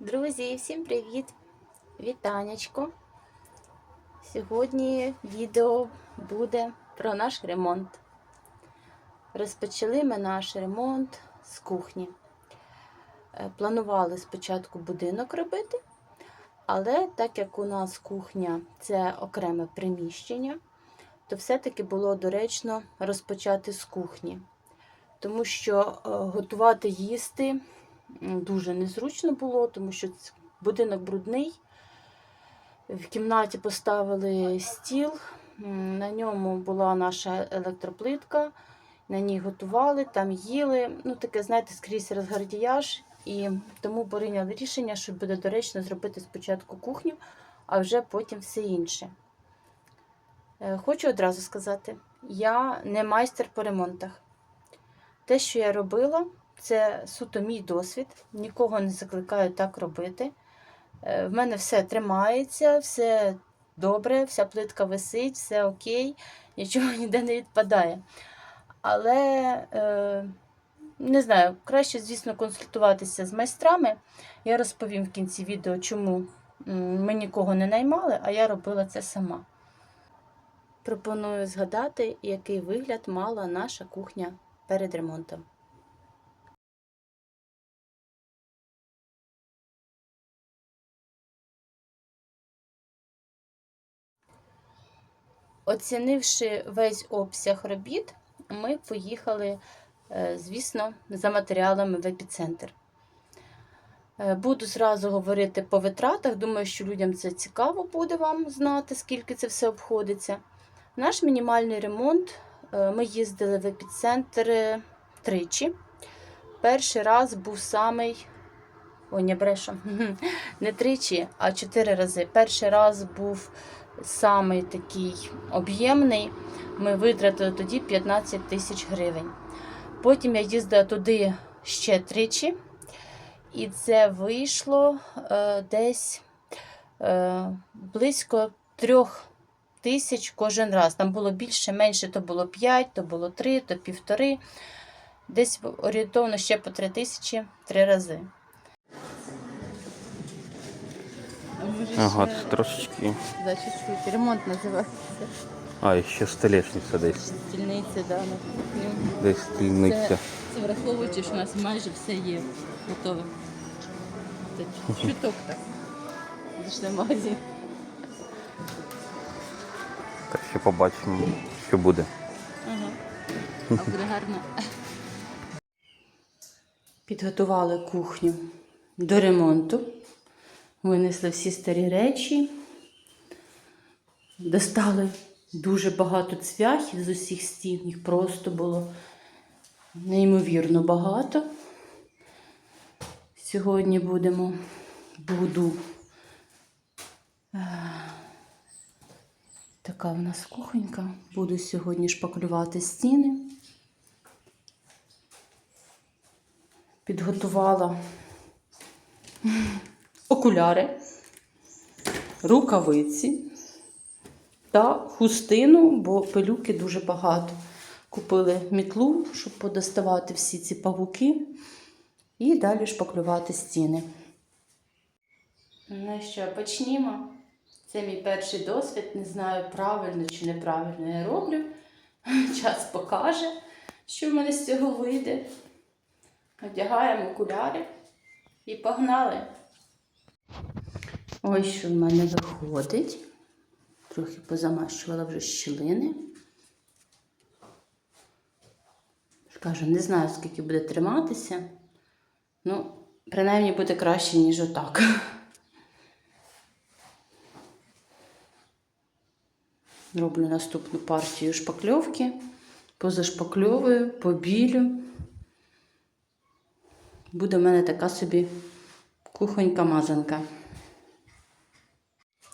Друзі, всім привіт! Вітанечко! Сьогодні відео буде про наш ремонт. Розпочали ми наш ремонт з кухні. Е, Планували спочатку будинок робити, але так як у нас кухня це окреме приміщення, то все-таки було доречно розпочати з кухні. Тому що е, готувати їсти дуже незручно було, тому що будинок брудний. В кімнаті поставили стіл, на ньому була наша електроплитка, на ній готували, там їли. Ну, таке, знаєте, скрізь розгардіяж. І тому прийняли рішення, що буде доречно зробити спочатку кухню, а вже потім все інше. Е, Хочу одразу сказати, я не майстер по ремонтах. Те, що я робила, це суто мій досвід. Нікого не закликаю так робити. Е, В мене все тримається, все добре, вся плитка висить, все окей, нічого ніде не відпадає. Але е, не знаю, краще, звісно, консультуватися з майстрами. Я розповім в кінці відео, чому ми нікого не наймали, а я робила це сама. Пропоную згадати, який вигляд мала наша кухня перед ремонтом. Оцінивши весь обсяг робіт, ми поїхали, е, звісно, за матеріалами в епіцентр. Е, Буду зразу говорити по витратах. Думаю, що людям це цікаво буде вам знати, скільки це все обходиться. Наш мінімальний ремонт е, ми їздили в епіцентр тричі. Перший раз був самий. Ой, не брешу. Не тричі, а чотири рази. Перший раз був самий такий об'ємний. Ми витратили тоді 15 тисяч гривень. Потім я їздила туди ще тричі, і це вийшло е, десь е, близько трьох тисяч кожен раз. Там було більше, менше, то було 5, то було 3, то півтори. Десь орієнтовно ще по 3 тисячі три рази. Ага, це трошечки. Чуть-чуть. Ремонт називається. А, і ще столешниця десь. Стільниці, да, на кухні. Десь стільниця. Це, це враховуючи, що у нас майже все є готове. Це чуток так. Зайшли в магазин. Так ще побачимо, що буде. Ага. А буде гарно. Підготували кухню до ремонту. Винесли всі старі речі. Достали дуже багато цвяхів з усіх стін. Їх просто було неймовірно багато. Сьогодні будемо буду. е, Така в нас кухонька. Буду сьогодні шпаклювати стіни. Підготувала окуляри, рукавиці та хустину, бо пилюки дуже багато. Купили мітлу, щоб подоставати всі ці павуки, і далі шпаклювати стіни. Ну що, почнімо. Це мій перший досвід. Не знаю, правильно чи неправильно я роблю. Час покаже, що в мене з цього вийде. Одягаємо окуляри і погнали. Ось що в мене виходить. Трохи позамащувала вже щілини. Кажу, не знаю, скільки буде триматися. Ну, принаймні буде краще, ніж отак. Роблю наступну партію шпакльовки, позашпакльовую, побілю. Буде в мене така собі кухонька-мазанка.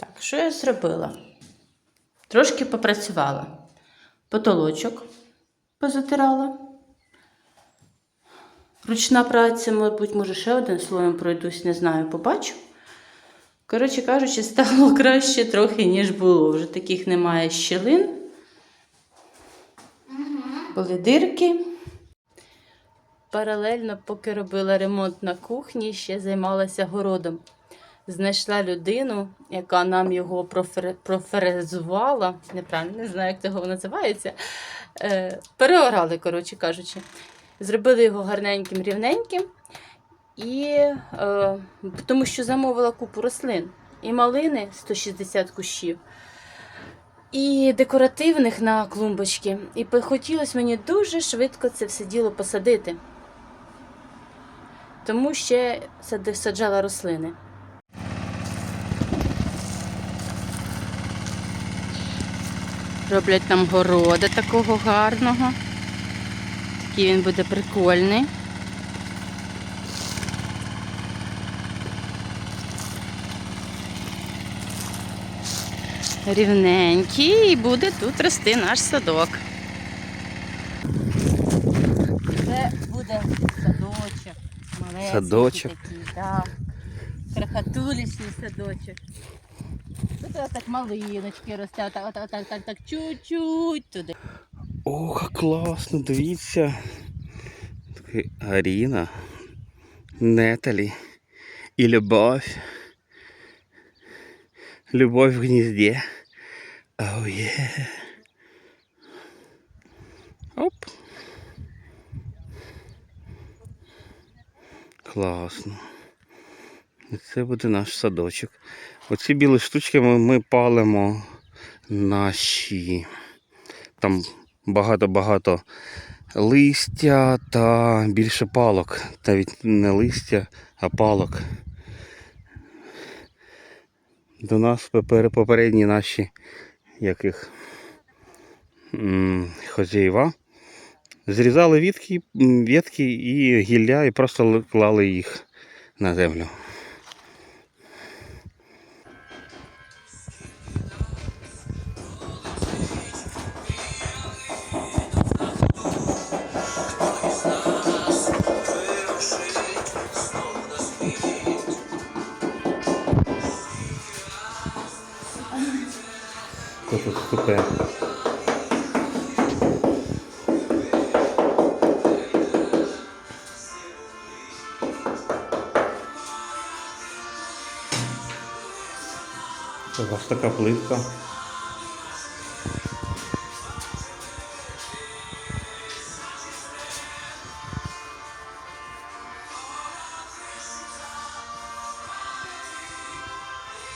Так, що я зробила? Трошки попрацювала. Потолочок позатирала. Ручна праця, мабуть, може, ще один слоєм пройдусь, не знаю, побачу. Коротше кажучи, стало краще трохи, ніж було. Вже таких немає щілин. Були дирки. паралельно, поки робила ремонт на кухні, ще займалася городом. Знайшла людину, яка нам його профер... проферезувала. Неправильно, не знаю, як цього називається. Е, переорали, коротше кажучи. Зробили його гарненьким, рівненьким. І е, тому що замовила купу рослин. І малини 160 кущів, і декоративних на клумбочки. І хотілося мені дуже швидко це все діло посадити. Тому ще саджала рослини. Роблять нам города такого гарного. Такий він буде прикольний. Рівненький і буде тут рости наш садок. Це буде садочок. Малесенький Садочок. такий, так. Крахатулічний садочок. Тут ось так малиночки росте, отак, отак, отак, так, так, чуть-чуть туди. О, як класно, дивіться. Аріна, Неталі і Любов. Любов в гнізді. Оу є. Оп. Класно. Це буде наш садочок. Оці білі штучки ми, ми палимо наші. Там багато-багато листя та більше палок. Навіть не листя, а палок. До нас попередні наші яких хозяєва зрізали вітки, м, ветки і гілля і просто клали їх на землю. Це у вас така плитка.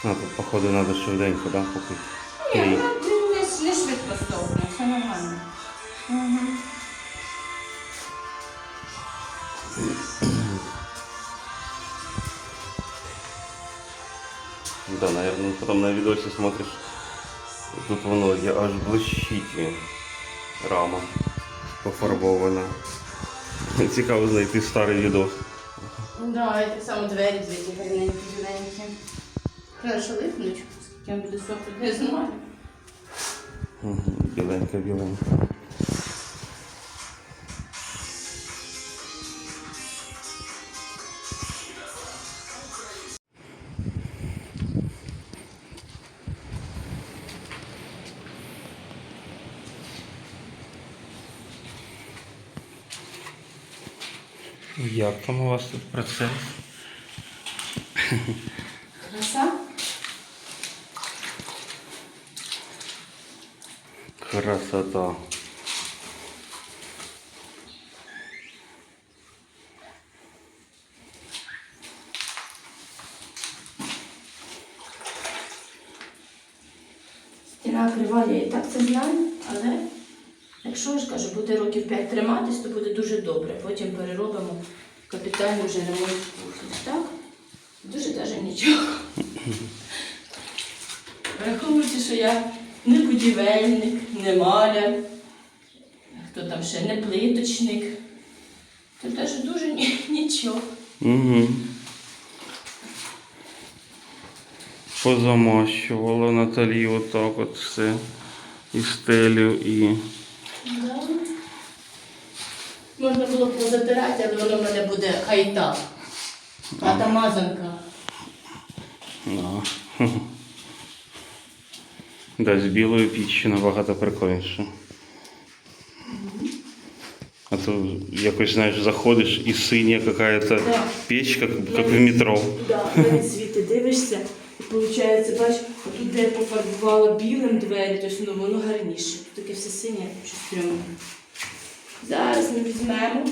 А, тут, походу, треба швиденько, да, поки клей. Стовпне, все нормально. Угу. Да, наверное, потом на видосе смотришь, тут воно є аж блищить рама пофарбована. Цікаво знайти старий відос. Да, і так само двері звідти гарненькі, зелененькі. Що липнуть, скільки він буде сохнути, не знаю. Біленька, біленька. Як там у вас тут процес? Красота. Стіна крива, я і так це знаю, але якщо я ж кажу, буде років 5 триматись, то буде дуже добре. Потім переробимо капітальний вже ремонт кухні. Так? Дуже навіть нічого. Враховуючи, що я не будівельник, не маляр, хто там ще не плиточник, то теж дуже ні- нічого. Угу. Позамащувала Наталі отак от все. І стелю, і. Да. Можна було б позатирати, але воно в мене буде хайта. А та мазанка. Да. Да, з білою піччю набагато прикольніше. А то якось, знаєш, заходиш і синя какая-то Да. печка, як в метро. Да, день світи дивишся, і виходить, бач, тут де пофарбувала білим двері, тобто ну, воно гарніше. Тут таке все синє, щось стрьомне. Зараз ми візьмемо.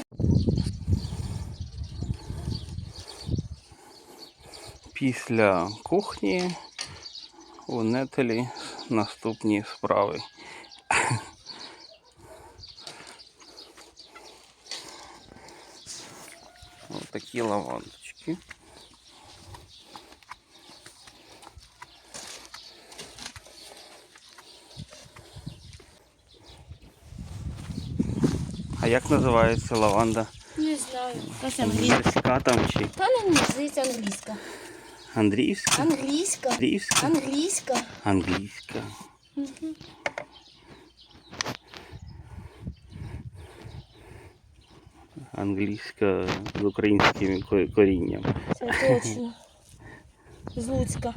Після кухні у Нетелі наступні справи. Ось такі лавандочки. А як називається лаванда? Не знаю. Якась англійська. Морська там чи Та не здається англійська. Андріївська? Англійська. Андріївська? Англійська. Англійська. Англійська з українським ко- корінням. Це точно. З Луцька.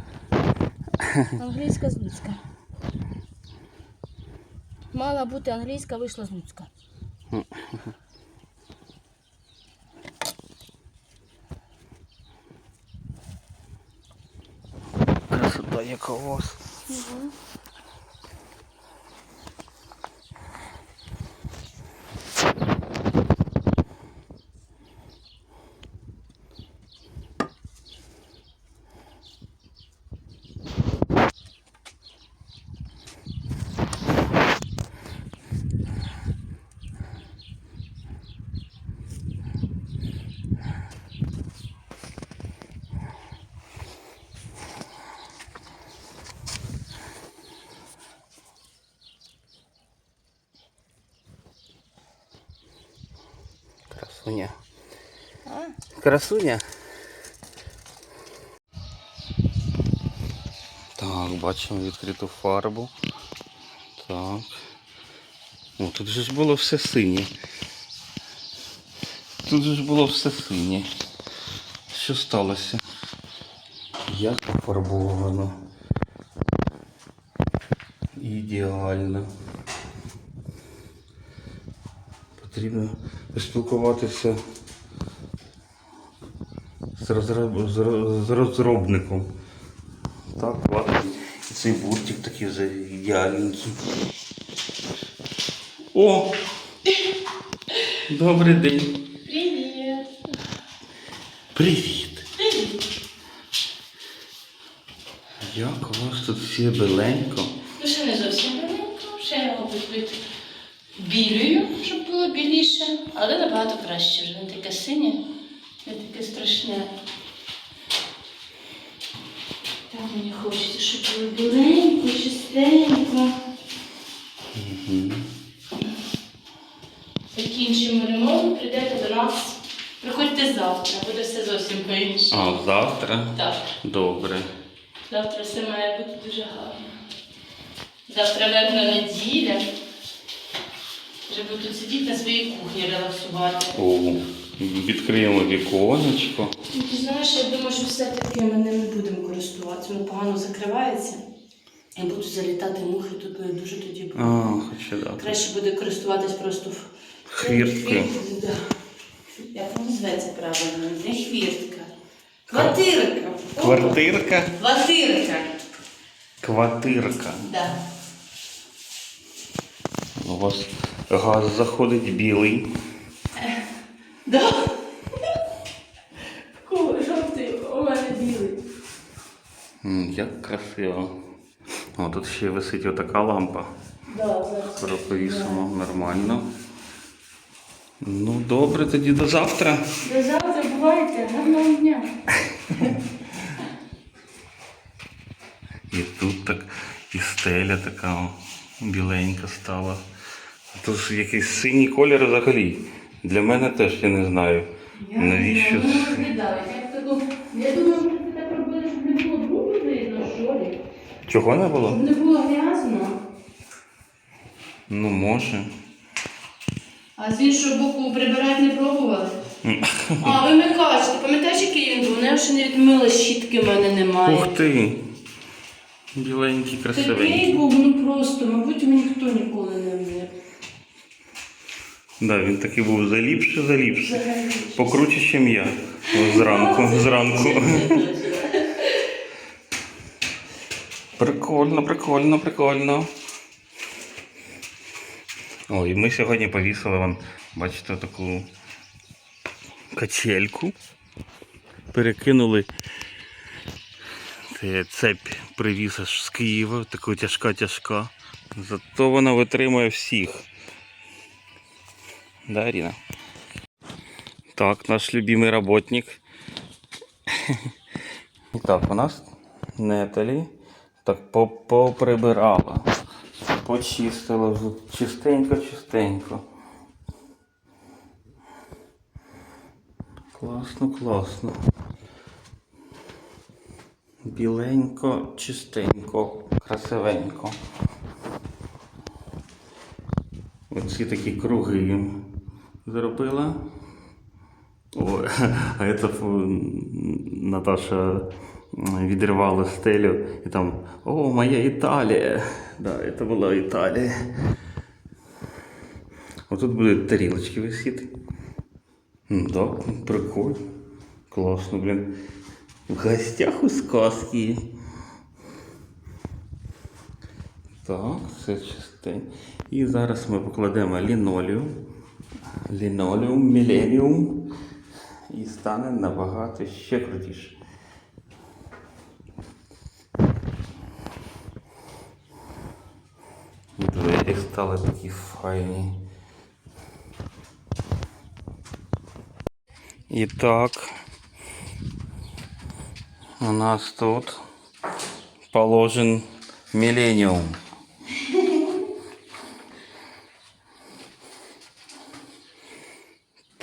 Англійська з Луцька. Мала бути англійська, вийшла з Луцька. Красота яка у вас. Красуня. А? Красуня. Так, бачимо відкриту фарбу. Так. О, тут же ж було все синє. Тут же ж було все синє. Що сталося? Як пофарбовано. Ідеально. Потрібно поспілкуватися з, розроб... з розробником. Так, ладно. І цей буртик такий вже ідеальненький. О! Добрий день. Привіт! Привіт. Як у вас тут все біленько? Ну, ще не зовсім біленько, ще, мабуть, від білою, щоб було біліше, але набагато краще, вже не таке синє, не таке страшне. Так мені хочеться, щоб було біленько, чистенько. Закінчимо ремонт, прийдете до нас. Приходьте завтра, буде все зовсім по-іншому. А, завтра? Так, Добре. завтра все має бути дуже гарно. Завтра вербна неділя. Буду тут сидіти на своїй кухні, релаксувати. О, відкриємо віконечко. Ну, Ти знаєш, я думаю, що все-таки ми ним не будемо користуватися. Воно погано закривається. І будуть залітати мухи, тут буде дуже тоді А, хоча да. Краще буде користуватись просто в Хвірткою. Да. Як воно зветься правильно? Не хвіртка. Квартирка. О, Квартирка. Квартирка. Квартирка. Да. У вас газ заходить білий. Да. Жовтий, у мене білий. Як красиво. О, тут ще висить отака лампа. Да. Скоро повісимо нормально. Ну, добре, тоді до завтра. До завтра бувайте, гарного дня. І тут так, і стеля така біленька стала. Тут якийсь синій колір взагалі. Для мене теж я не знаю. Навіщо? Я не розглядаю. Я таку- Я думаю, що це так робили, щоб не було бруду видно, що ли. Чого не було? Щоб не було грязно. Ну, може. А з іншого боку прибирати не пробували. А, вимикач, ти пам'ятаєш, який він був? Ну, Я ще не відмила щітки, в мене немає. Ух ти! Біленький, Такий був, ну просто, мабуть, його ніхто ніколи не вмів. Да, він такий був заліпше, заліпше. Покруче, ніж я. Зранку, зранку. Прикольно, прикольно, прикольно. Ой, ми сьогодні повісили вам, бачите, таку качельку. Перекинули цепь привіз аж з Києва, така тяжка-тяжка. Зато вона витримує всіх. Да, Аріна? Так, наш любимий работник. Так, у нас Неталі так поприбирала. Почистила вже чистенько-чистенько. Класно, класно. Біленько, чистенько, красивенько. Оці такі круги зробила. Ой, а це Наташа відривала стелю і там О, моя Італія. Да, це була Італія. Отут будуть тарілочки висіти. М, Да, прикольно. Класно, блін. В гостях у сказки. Так, все чистенько. І зараз ми покладемо лінолеум. Лінолеум, міленіум. І стане набагато ще крутіше. Двері стали такі файні. І так, у нас тут положен міленіум.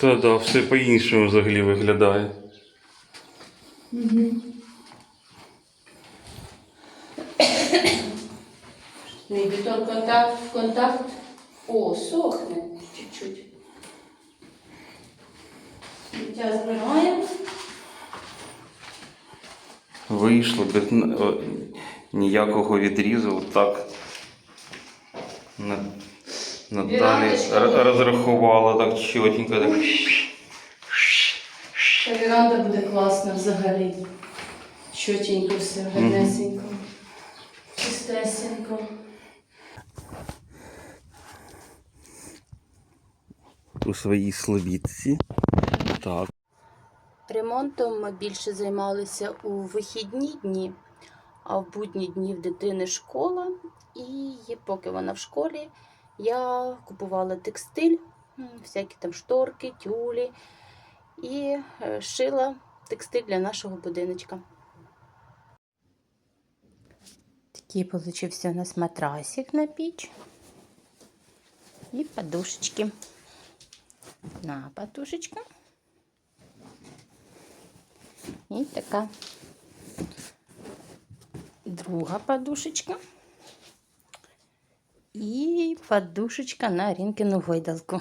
Та да, все по-іншому взагалі виглядає. Бетон контакт, контакт. О, сохне чуть-чуть. Сміття збираємо. Вийшло без ніякого відрізу, так. На- Наталі розрахувала так чотенько. Так. Та віранда буде класна взагалі. Чотенько все, гарнесенько. Чистесенько. У своїй слобідці. Так. Ремонтом ми більше займалися у вихідні дні, а в будні дні в дитини школа. І поки вона в школі, я купувала текстиль, всякі там шторки, тюлі і е, шила текстиль для нашого будиночка. Такий получився у нас матрасик на піч і подушечки. На подушечка. І така друга подушечка. І подушечка на Рінкину гойдалку.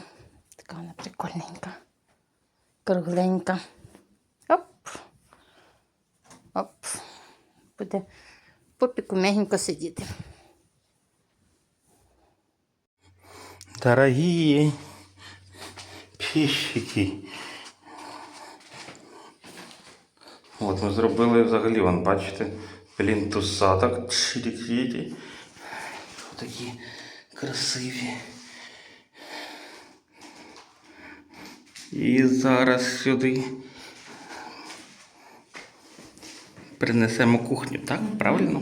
Така вона прикольненька. Кругленька. Оп. Оп. Буде попіку м'ягенько сидіти. Дорогі піщики. От ми зробили взагалі, вон, бачите, плінтуса так Такі красиві. І зараз сюди принесемо кухню, так? Правильно?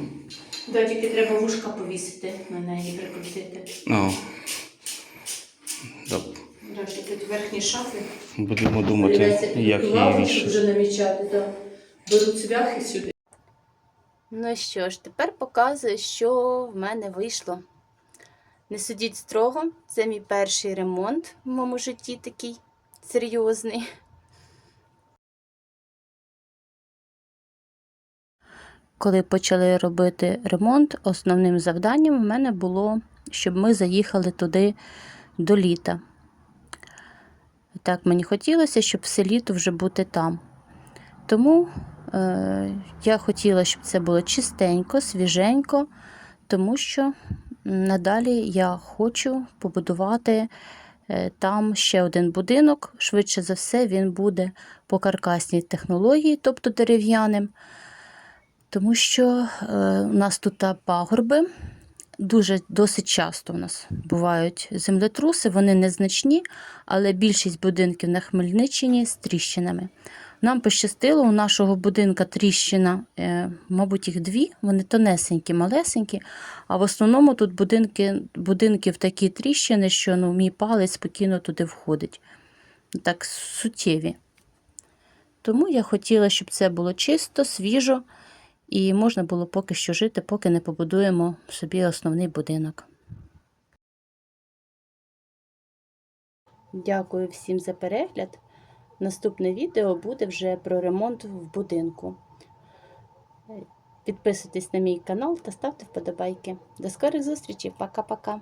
Да, тільки треба вушка повісити на неї прикрутити. Ну. Добре. Да, тут верхні шафи. Будемо думати, як її вішати. вже намічати, так. Беруть цвяхи сюди. Ну що ж, тепер показую, що в мене вийшло. Не судіть строго, це мій перший ремонт в моєму житті такий серйозний. Коли почали робити ремонт, основним завданням в мене було, щоб ми заїхали туди до літа. Так мені хотілося, щоб все літо вже бути там. Тому е, я хотіла, щоб це було чистенько, свіженько, тому що надалі я хочу побудувати Е, Там ще один будинок. Швидше за все, він буде по каркасній технології, тобто дерев'яним. Тому що е, у нас тут пагорби. Дуже досить часто у нас бувають землетруси, вони незначні, але більшість будинків на Хмельниччині з тріщинами. Нам пощастило, у нашого будинка тріщина, е, мабуть, їх дві, вони тонесенькі, малесенькі, а в основному тут будинки, будинків такі тріщини, що ну, мій палець спокійно туди входить. Так суттєві. Тому я хотіла, щоб це було чисто, свіжо, і можна було поки що жити, поки не побудуємо собі основний будинок. Дякую всім за перегляд. Наступне відео буде вже про ремонт в будинку. Підписуйтесь на мій канал та ставте вподобайки. До скорих зустрічей. Пока-пока.